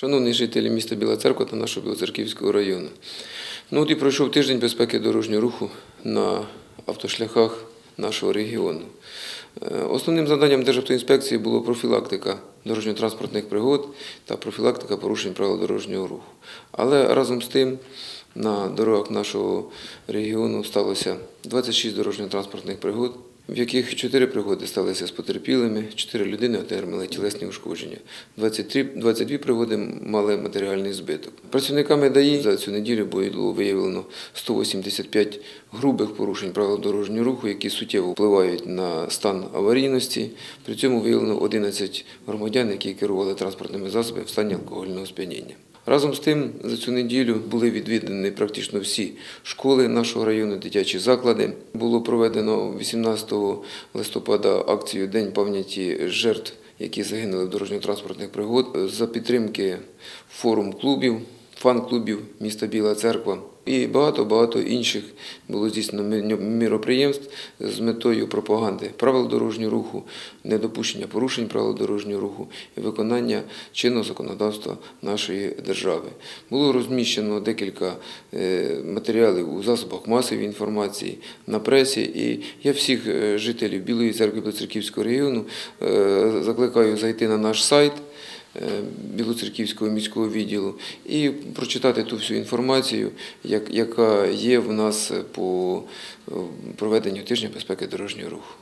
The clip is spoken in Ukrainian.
Шановні жителі міста Біла Церква та нашого Білоцерківського району. Ну от і пройшов тиждень безпеки дорожнього руху на автошляхах нашого регіону. Е, Основним завданням Державтоінспекції було профілактика дорожньо-транспортних пригод та профілактика порушень правил дорожнього руху. Але разом з тим на дорогах нашого регіону сталося 26 дорожньо-транспортних пригод, в яких 4 пригоди сталися з потерпілими, 4 людини отримали тілесні ушкодження, 23, 22 пригоди мали матеріальний збиток. Працівниками ДАІ за цю неділю було виявлено 185 грубих порушень правил дорожнього руху, які суттєво впливають на стан аварійності. При цьому виявлено 11 громадян, які керували транспортними засобами в стані алкогольного сп'яніння. Разом з тим, за цю неділю були відвідані практично всі школи нашого району, дитячі заклади. Було проведено 18 листопада акцію День пам'яті жертв, які загинули в дорожньо-транспортних пригод за підтримки форум клубів, фан-клубів міста Біла Церква. І багато-багато інших було здійснено міроприємств з метою пропаганди правил дорожнього руху, недопущення порушень правил дорожнього руху і виконання чинного законодавства нашої держави. Було розміщено декілька е, матеріалів у засобах масової інформації на пресі. І я всіх е, жителів Білої церкви Білоцерківського району е, закликаю зайти на наш сайт. Е, Білоцерківського міського відділу і прочитати ту всю інформацію, яка є в нас по е, проведенню тижня безпеки дорожнього руху.